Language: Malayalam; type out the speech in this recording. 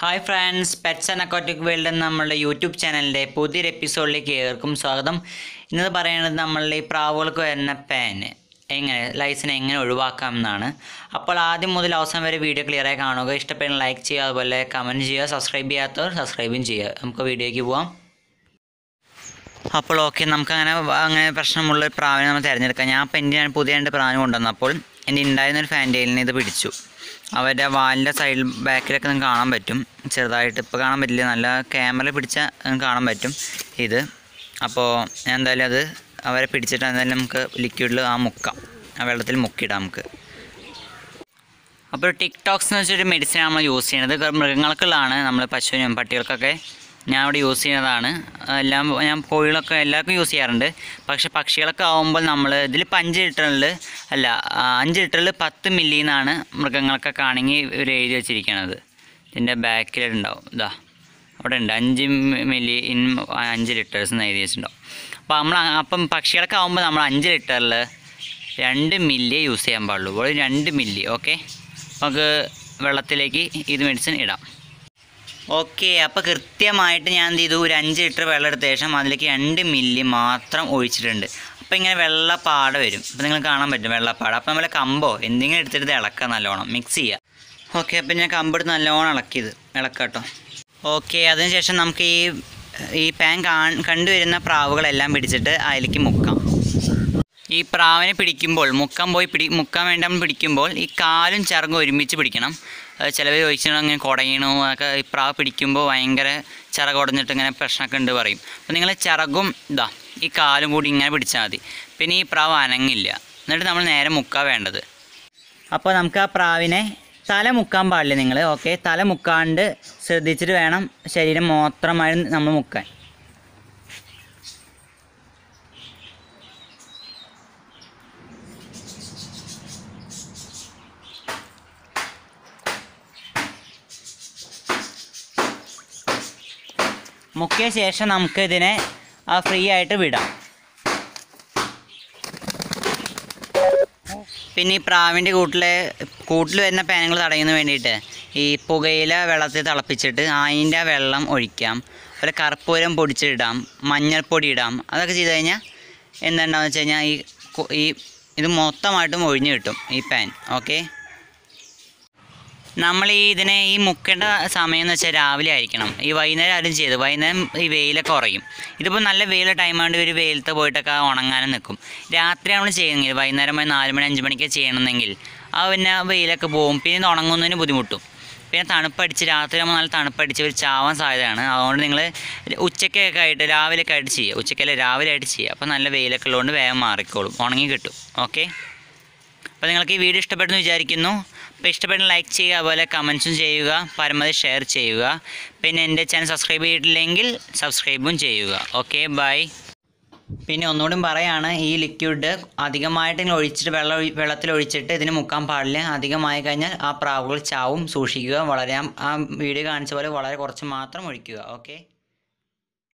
Hi friends pets and aquatic world എന്ന നമ്മളുടെ യൂട്യൂബ് ചാനലിന്റെ പുതിയൊരു എപ്പിസോഡിലേക്ക് ഏവർക്കും സ്വാഗതം. ഇന്നത് പറയുന്നത് നമ്മളുടെ ഈ പ്രാവുകൾക്ക് വരുന്ന പാൻ എങ്ങനെ ലൈസിനെ എങ്ങനെ ഒഴിവാക്കാം എന്നാണ്. അപ്പോൾ ആദ്യം മുതൽ അവസാനം വരെ വീഡിയോ ക്ലിയറായി കാണുക. ഇഷ്ടപ്പെടുന്ന ലൈക്ക് ചെയ്യുക അതുപോലെ കമന്റ് ചെയ്യുക സബ്സ്ക്രൈബ് ചെയ്യാത്തവർ സബ്സ്ക്രൈബും ചെയ്യുക. നമുക്ക് വീഡിയോയ്ക്ക് പോവാം. അപ്പോൾ ഓക്കെ നമുക്കങ്ങനെ അങ്ങനെ പ്രശ്നമുള്ള പ്രാവിനെ നമ്മൾ തിരഞ്ഞെടുക്കാം. ഞാൻ അപ്പോൾ എന്റെ പുതിയ രണ്ട് പ്രാവിനെ കൊണ്ടുവന്നപ്പോൾ എന്റെ ഉണ്ടായിരുന്നൊരു ഫാന്റെയിലിന് ഇത് പിടിച്ചു. അവരുടെ വാലിന്റെ സൈഡിൽ ബാക്കിലൊക്കെ നിങ്ങൾക്ക് കാണാൻ പറ്റും. ചെറുതായിട്ട് ഇപ്പോൾ കാണാൻ പറ്റില്ല. നല്ല ക്യാമറ നിങ്ങൾക്ക് കാണാൻ പറ്റും ഇത്. അപ്പോൾ ഞാൻ എന്തായാലും അത് അവരെ പിടിച്ചിട്ട് എന്തായാലും നമുക്ക് ലിക്വിഡിൽ ആ മുക്കാം. ആ വെള്ളത്തിൽ മുക്കിയിടാം നമുക്ക്. അപ്പോൾ ടിക്ടോക്സ് എന്ന് വെച്ചൊരു മെഡിസിൻ നമ്മൾ യൂസ് ചെയ്യുന്നത്. മൃഗങ്ങൾക്കുള്ളതാണ്. നമ്മൾ പശുവിനും പട്ടികൾക്കൊക്കെ ഞാൻ ഇവിടെ യൂസ് ചെയ്യുന്നതാണ്. എല്ലാം ഞാൻ കോഴികളൊക്കെ എല്ലാവർക്കും യൂസ് ചെയ്യാറുണ്ട്. പക്ഷേ പക്ഷികളൊക്കെ ആകുമ്പോൾ നമ്മൾ ഇതിൽ അഞ്ച് ലിറ്ററിൽ അല്ല അഞ്ച് ലിറ്ററിൽ പത്ത് മില്ലി എന്നാണ് മൃഗങ്ങളൊക്കെ ആണെങ്കിൽ ഇവർ എഴുതി വെച്ചിരിക്കുന്നത് ഇതിന്റെ ബാക്കിലുണ്ടാവും ഇതാ അവിടെ ഉണ്ട് അഞ്ച് മില്ലി ഇൻ അഞ്ച് ലിറ്റേഴ്സ് എന്ന് എഴുതി വെച്ചിട്ടുണ്ടാവും. അപ്പോൾ നമ്മൾ അപ്പം പക്ഷികളൊക്കെ ആകുമ്പോൾ നമ്മൾ അഞ്ച് ലിറ്ററിൽ രണ്ട് മില്ലി യൂസ് ചെയ്യാൻ പാടുള്ളൂ. ഒരു രണ്ട് മില്ലി ഓക്കെ നമുക്ക് വെള്ളത്തിലേക്ക് ഇത് മെഡിസിൻ ഇടാം. ഓക്കെ അപ്പോൾ കൃത്യമായിട്ട് ഞാൻ എന്ത് ചെയ്തു? ഒരു അഞ്ച് ലിറ്റർ വെള്ളം എടുത്ത ശേഷം അതിലേക്ക് രണ്ട് മില്ലി മാത്രം ഒഴിച്ചിട്ടുണ്ട്. അപ്പോൾ ഇങ്ങനെ വെള്ളപ്പാട വരും. അപ്പോൾ നിങ്ങൾ കാണാൻ പറ്റും വെള്ളപ്പാട. അപ്പോൾ നമ്മൾ കമ്പോ എന്തെങ്കിലും എടുത്തിട്ട് ഇളക്കുക നല്ലോണം. മിക്സ് ചെയ്യുക ഓക്കെ അപ്പോൾ ഞാൻ കമ്പെടുത്ത് നല്ലോണം ഇളക്കിയത്. ഇളക്കട്ടോ കേട്ടോ. ഓക്കെ അതിനുശേഷം നമുക്ക് ഈ ഈ പാൻ കാ കണ്ടുവരുന്ന പ്രാവുകളെല്ലാം പിടിച്ചിട്ട് അതിലേക്ക് മുക്കാം. ഈ പ്രാവിനെ പിടിക്കുമ്പോൾ മുക്കം പോയി പിടി മുക്കാൻ വേണ്ട പിടിക്കുമ്പോൾ ഈ കാലും ചിറകും ഒരുമിച്ച് പിടിക്കണം. ചിലവർ ചോദിച്ചിട്ട് അങ്ങനെ കുടയണു ഒക്കെ ഈ പ്രാവ് പിടിക്കുമ്പോൾ ഭയങ്കര ചിറക് ഉടഞ്ഞിട്ട് ഇങ്ങനെ പ്രശ്നമൊക്കെ ഉണ്ട് പറയും. അപ്പോൾ നിങ്ങൾ ചിറകും ഇതാ ഈ കാലും കൂടി ഇങ്ങനെ പിടിച്ചാൽ മതി. പിന്നെ ഈ പ്രാവ് അനങ്ങില്ല. എന്നിട്ട് നമ്മൾ നേരെ മുക്കാൻ വേണ്ടത്. അപ്പോൾ നമുക്ക് ആ പ്രാവിനെ തല മുക്കാൻ പാടില്ല നിങ്ങൾ. ഓക്കെ തല മുക്കാണ്ട് ശ്രദ്ധിച്ചിട്ട് വേണം ശരീരം മാത്രമായി നമ്മൾ മുക്കാൻ. മുക്കിയ ശേഷം നമുക്ക് ഇതിനെ ഫ്രീ ആയിട്ട് വിടാം. പിന്നെ ഈ പ്രാവിന്റെ കൂട്ടിൽ കൂട്ടിൽ വരുന്ന പാനങ്ങൾ തടയുന്നതിന് വേണ്ടിയിട്ട് ഈ പുകയില വെള്ളത്തിൽ തിളപ്പിച്ചിട്ട് അതിന്റെ വെള്ളം ഒഴിക്കാം. അതുപോലെ കർപ്പൂരം പൊടിച്ചിടാം മഞ്ഞൾപ്പൊടി ഇടാം. അതൊക്കെ ചെയ്ത് കഴിഞ്ഞാൽ എന്തുണ്ടാവുക വെച്ച് കഴിഞ്ഞാൽ ഈ ഈ ഇത് മൊത്തമായിട്ടും ഒഴിഞ്ഞു കിട്ടും ഈ പാൻ. ഓക്കെ? നമ്മൾ ഈ ഇതിനെ ഈ മുക്കേണ്ട സമയം എന്ന് വെച്ചാൽ രാവിലെ ആയിരിക്കണം. ഈ വൈകുന്നേരം ആരും ചെയ്ത് വൈകുന്നേരം ഈ വെയിലൊക്കെ കുറയും. ഇതിപ്പോൾ നല്ല വെയിലുള്ള ടൈമാണ്ട് ഒരു വെയിലത്ത് പോയിട്ടൊക്കെ ഉണങ്ങാനും നിൽക്കും രാത്രി നമ്മൾ ചെയ്യുന്നെങ്കിൽ വൈകുന്നേരം പോയി നാല് മണി അഞ്ച് മണിക്ക് ചെയ്യണമെന്നെങ്കിൽ ആ പിന്നെ വെയിലൊക്കെ പോകും പിന്നെ ഉണങ്ങുന്നതിന് ബുദ്ധിമുട്ടും. പിന്നെ തണുപ്പടിച്ച് രാത്രി നമ്മൾ നല്ല തണുപ്പടിച്ച് ഒരു ചാവാൻ സാധ്യതയാണ്. അതുകൊണ്ട് നിങ്ങൾ ഉച്ചയ്ക്കൊക്കെ ആയിട്ട് രാവിലെയൊക്കെ ആയിട്ട് ചെയ്യുക ഉച്ചയ്ക്കല്ല രാവിലെ ആയിട്ട് ചെയ്യുക അപ്പോൾ നല്ല വെയിലൊക്കെ ഉള്ളതുകൊണ്ട് വേഗം മാറിക്കോളും. ഉണങ്ങി കിട്ടും. ഓക്കെ? അപ്പോൾ നിങ്ങൾക്ക് ഈ വീഡിയോ ഇഷ്ടപ്പെട്ടെന്ന് വിചാരിക്കുന്നു. അപ്പോൾ ഇഷ്ടപ്പെടുന്ന ലൈക്ക് ചെയ്യുക അതുപോലെ കമൻസും ചെയ്യുക പരമാവധി ഷെയർ ചെയ്യുക. പിന്നെ എന്റെ ചാനൽ സബ്സ്ക്രൈബ് ചെയ്തിട്ടില്ലെങ്കിൽ സബ്സ്ക്രൈബും ചെയ്യുക. ഓക്കെ ബൈ പിന്നെ ഒന്നുകൂടി പറയാണ് ഈ ലിക്വിഡ് അധികമായിട്ട് ഇങ്ങനെ ഒഴിച്ചിട്ട് വെള്ളം വെള്ളത്തിൽ ഒഴിച്ചിട്ട് ഇതിന് മുക്കാൻ പാടില്ല. അധികമായി കഴിഞ്ഞാൽ ആ പ്രാവുകൾ ചാവും സൂക്ഷിക്കുക. വളരെ ആ വീഡിയോ കാണിച്ച പോലെ വളരെ കുറച്ച് മാത്രം ഒഴിക്കുക. ഓക്കെ